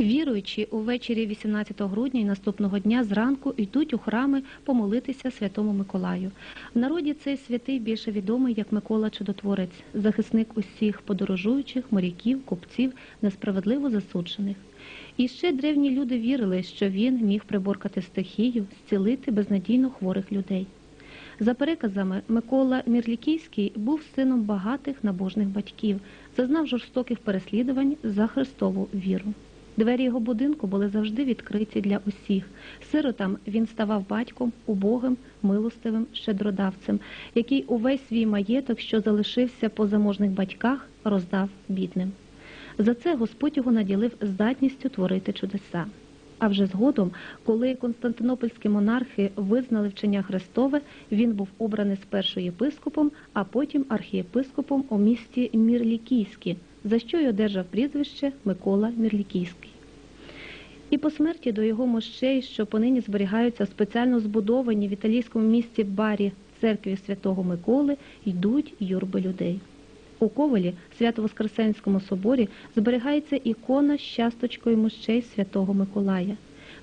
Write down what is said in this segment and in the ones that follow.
Віруючі увечері 18 грудня і наступного дня зранку йдуть у храми помолитися святому Миколаю. В народі цей святий більше відомий як Микола Чудотворець, захисник усіх подорожуючих, моряків, купців, несправедливо засуджених. І ще древні люди вірили, що він міг приборкати стихію, зцілити безнадійно хворих людей. За переказами, Микола Мірлікійський був сином багатих набожних батьків, зазнав жорстоких переслідувань за Христову віру. Двері його будинку були завжди відкриті для усіх. Сиротам він ставав батьком, убогим, милостивим, щедродавцем, який увесь свій маєток, що залишився по заможних батьках, роздав бідним. За це Господь його наділив здатністю творити чудеса. А вже згодом, коли константинопольські монархи визнали вчення Христове, він був обраний спершу єпископом, а потім архієпископом у місті Мірлікійське, за що й одержав прізвище Микола Мірлікійський. І по смерті до його мощей, що понині зберігаються в спеціально збудованій в італійському місті Барі церкві святого Миколи, йдуть юрби людей. У Ковелі, Свято-Воскресенському соборі, зберігається ікона з часточкою мощей святого Миколая.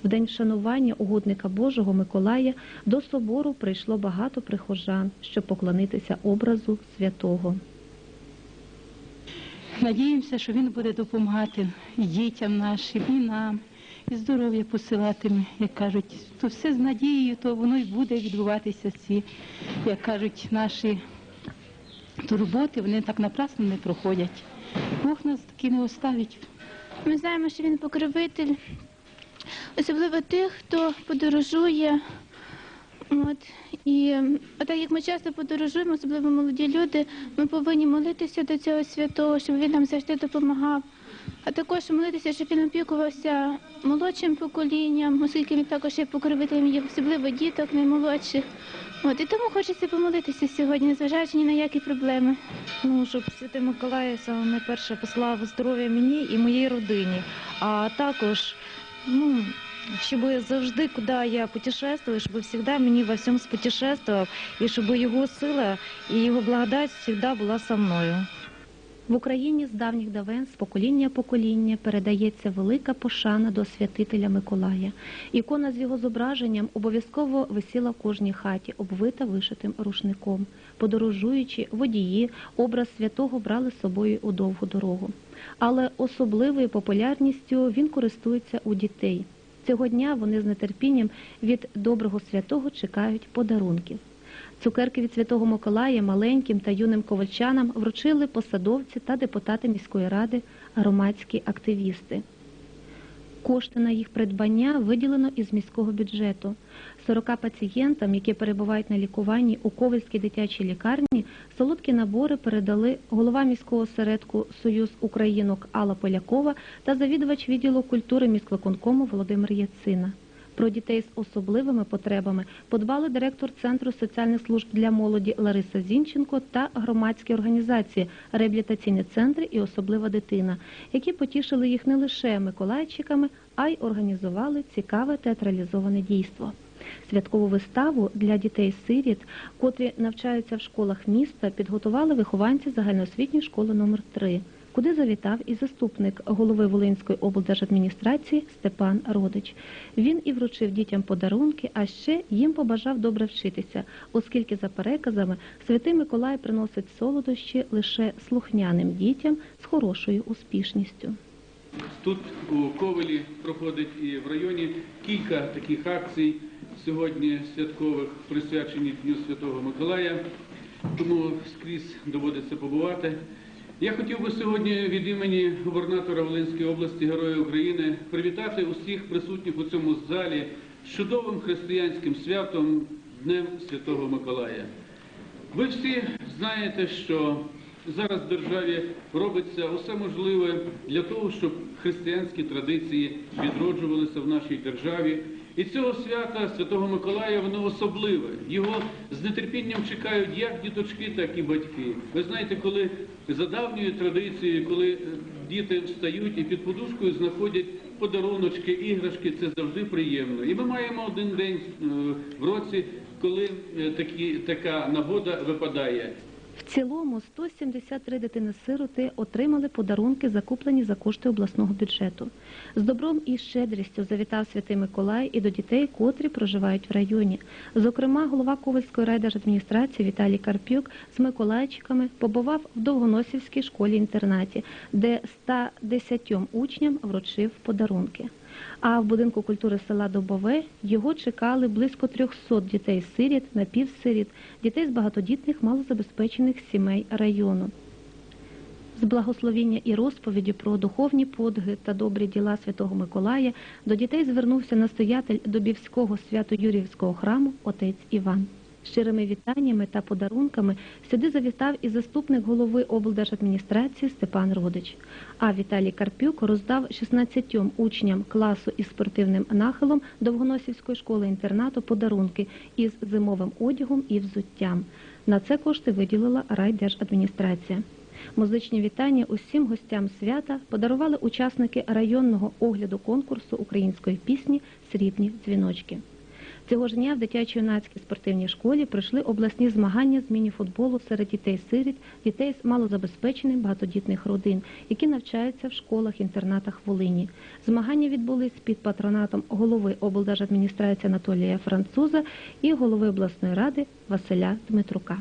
В день вшанування угодника Божого Миколая до собору прийшло багато прихожан, щоб поклонитися образу святого. Надіємося, що він буде допомагати і дітям нашим, і нам, і здоров'я посилатиме, як кажуть. То все з надією, то воно й буде відбуватися ці, як кажуть, наші турботи, вони так напрасно не проходять. Бог нас таки не оставить. Ми знаємо, що він покровитель, особливо тих, хто подорожує. От. І а так як ми часто подорожуємо, особливо молоді люди, ми повинні молитися до цього святого, щоб він нам завжди допомагав. А також молитися, щоб він опікувався молодшим поколінням, оскільки він також є покровителем є особливо діток наймолодших. От і тому хочеться помолитися сьогодні, незважаючи ні на які проблеми. Ну, щоб Святий Миколай саме найперше послав здоров'я мені і моїй родині, а також, ну, щоб завжди, куди я путешествую, щоб завжди мені во всьому спутешествував, і щоб його сила і його благодать завжди була со мною. В Україні з давніх давен, з покоління покоління, передається велика пошана до святителя Миколая. Ікона з його зображенням обов'язково висіла в кожній хаті, обвита вишитим рушником. Подорожуючи, водії, образ святого брали з собою у довгу дорогу. Але особливою популярністю він користується у дітей. Цього дня вони з нетерпінням від доброго святого чекають подарунків. Цукерки від Святого Миколая маленьким та юним ковальчанам вручили посадовці та депутати міської ради, громадські активісти. Кошти на їх придбання виділено із міського бюджету. 40 пацієнтам, які перебувають на лікуванні у Ковальській дитячій лікарні, солодкі набори передали голова міського осередку Союз Українок Алла Полякова та завідувач відділу культури міськвиконкому Володимир Яцина. Про дітей з особливими потребами подбали директор Центру соціальних служб для молоді Лариса Зінченко та громадські організації реабілітаційні центри і особлива дитина, які потішили їх не лише миколайчиками, а й організували цікаве театралізоване дійство. Святкову виставу для дітей-сиріт, котрі навчаються в школах міста, підготували вихованці загальноосвітньої школи номер 3 куди завітав і заступник голови Волинської облдержадміністрації Степан Родич. Він і вручив дітям подарунки, а ще їм побажав добре вчитися, оскільки за переказами святий Миколай приносить солодощі лише слухняним дітям з хорошою успішністю. Тут у Ковелі проходить і в районі кілька таких акцій сьогодні святкових, присвячені Дню Святого Миколая, тому скрізь доводиться побувати. Я хотів би сьогодні від імені губернатора Волинської області, Героя України, привітати усіх присутніх у цьому залі з чудовим християнським святом Днем Святого Миколая. Ви всі знаєте, що зараз в державі робиться усе можливе для того, щоб християнські традиції відроджувалися в нашій державі. І цього свята Святого Миколая воно особливе. Його з нетерпінням чекають як діточки, так і батьки. Ви знаєте, коли за давньою традицією, коли е, діти встають і під подушкою знаходять подаруночки, іграшки, це завжди приємно. І ми маємо один день е, в році, коли е, такі, така нагода випадає. В цілому 173 дитини-сироти отримали подарунки, закуплені за кошти обласного бюджету. З добром і щедрістю завітав Святий Миколай і до дітей, котрі проживають в районі. Зокрема, голова Ковальської райдержадміністрації Віталій Карпюк з миколайчиками побував в Довгоносівській школі-інтернаті, де 110 учням вручив подарунки. А в будинку культури села Добове його чекали близько 300 дітей-сиріт, напівсиріт, дітей з багатодітних малозабезпечених сімей району. З благословіння і розповіді про духовні подвиги та добрі діла Святого Миколая до дітей звернувся настоятель Добівського свято-Юрівського храму отець Іван. Щирими вітаннями та подарунками сюди завітав і заступник голови облдержадміністрації Степан Родич. А Віталій Карпюк роздав 16 учням класу із спортивним нахилом Довгоносівської школи-інтернату подарунки із зимовим одягом і взуттям. На це кошти виділила райдержадміністрація. Музичні вітання усім гостям свята подарували учасники районного огляду конкурсу української пісні Срібні дзвіночки. Цього ж дня в дитячо-юнацькій спортивній школі пройшли обласні змагання з міні-футболу серед дітей-сиріт, дітей з малозабезпечених багатодітних родин, які навчаються в школах-інтернатах Волині. Змагання відбулись під патронатом голови облдержадміністрації Анатолія Француза і голови обласної ради Василя Дмитрука.